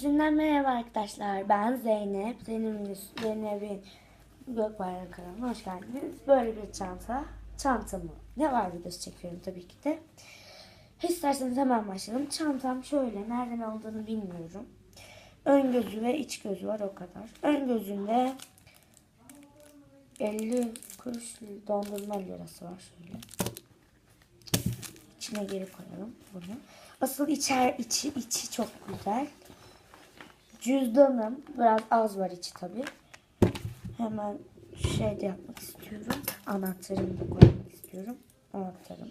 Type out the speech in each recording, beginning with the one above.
Sizinle merhaba arkadaşlar. Ben Zeynep. Zeynep'in Zeynep'in Gökbayrak kanalına hoş geldiniz. Böyle bir çanta. Çantamı ne var videosu çekiyorum tabii ki de. İsterseniz hemen başlayalım. Çantam şöyle. Nereden aldığını bilmiyorum. Ön gözü ve iç gözü var o kadar. Ön gözünde 50 kuruş dondurma lirası var şöyle. İçine geri koyalım bunu. Asıl içer içi içi çok güzel. Cüzdanım biraz az var içi tabi. Hemen şey de yapmak istiyorum. Anahtarımı da koymak istiyorum. Anahtarım.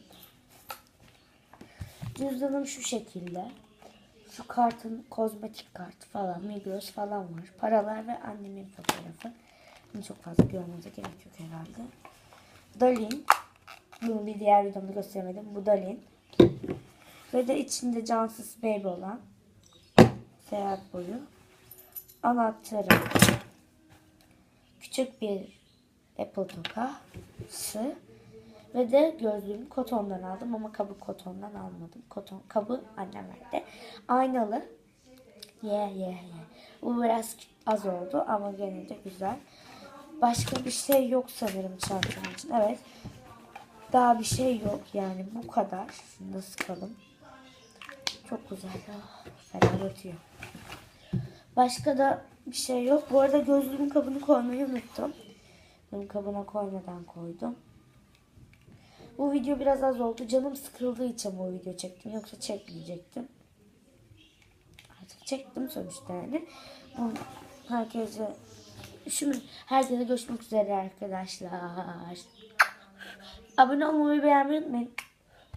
Cüzdanım şu şekilde. Şu kartın kozmetik kartı falan, Migros falan var. Paralar ve annemin fotoğrafı. Bunu çok fazla görmenize gerek yok herhalde. Dalin. Bunu bir diğer videomda göstermedim. Bu Dalin. Ve de içinde cansız baby olan seyahat boyu anahtarı küçük bir Apple tokası ve de gözlüğümü kotondan aldım ama kabı kotondan almadım. Koton, kabı annem verdi. Aynalı. Ye ye ye. Bu biraz az oldu ama gene de güzel. Başka bir şey yok sanırım çantam için. Evet. Daha bir şey yok yani bu kadar. Şunu da sıkalım. Çok güzel. Ah, fena ötüyor. Başka da bir şey yok. Bu arada gözlüğümün kabını koymayı unuttum. Gözlüğümün kabına koymadan koydum. Bu video biraz az oldu. Canım sıkıldığı için bu video çektim. Yoksa çekmeyecektim. Artık çektim sonuçta yani. Herkese şimdi herkese görüşmek üzere arkadaşlar. Abone olmayı beğenmeyi unutmayın.